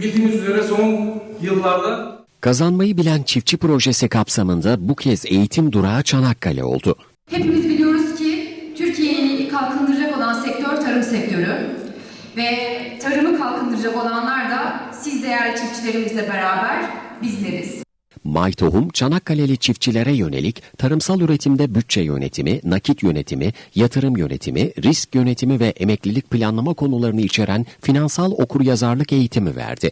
Bildiğiniz üzere son yıllarda Kazanmayı bilen çiftçi projesi kapsamında bu kez eğitim durağı Çanakkale oldu. Hepimiz biliyoruz ki Türkiye'yi kalkındıracak olan sektör tarım sektörü ve tarımı kalkındıracak olanlar da siz değerli çiftçilerimizle beraber bizleriz. May Tohum, Çanakkale'li çiftçilere yönelik tarımsal üretimde bütçe yönetimi, nakit yönetimi, yatırım yönetimi, risk yönetimi ve emeklilik planlama konularını içeren finansal okuryazarlık eğitimi verdi.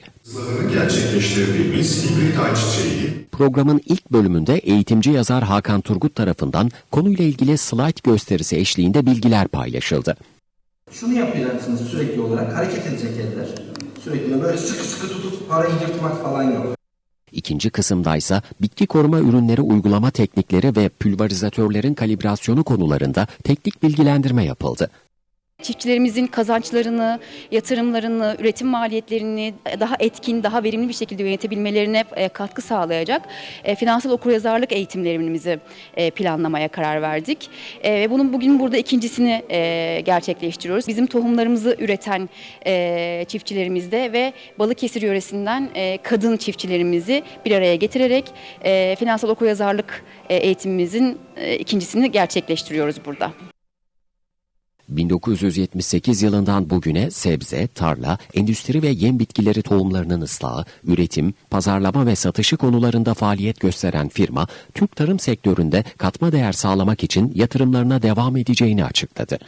Gerçekleştirdiğimiz hibrit ayçiçeği, Programın ilk bölümünde eğitimci yazar Hakan Turgut tarafından konuyla ilgili slide gösterisi eşliğinde bilgiler paylaşıldı. Şunu yapacaksınız sürekli olarak hareket edecek eller. Sürekli böyle sıkı sıkı tutup parayı yırtmak falan yok. İkinci kısımdaysa bitki koruma ürünleri uygulama teknikleri ve pülverizatörlerin kalibrasyonu konularında teknik bilgilendirme yapıldı. Çiftçilerimizin kazançlarını, yatırımlarını, üretim maliyetlerini daha etkin, daha verimli bir şekilde yönetebilmelerine e, katkı sağlayacak e, finansal okuryazarlık eğitimlerimizi e, planlamaya karar verdik. Ve bunun bugün burada ikincisini gerçekleştiriyoruz. Bizim tohumlarımızı üreten çiftçilerimizde ve Balıkesir yöresinden kadın çiftçilerimizi bir araya getirerek finansal okuryazarlık eğitimimizin ikincisini gerçekleştiriyoruz burada. 1978 yılından bugüne sebze, tarla, endüstri ve yem bitkileri tohumlarının ıslahı, üretim, pazarlama ve satışı konularında faaliyet gösteren firma, Türk tarım sektöründe katma değer sağlamak için yatırımlarına devam edeceğini açıkladı.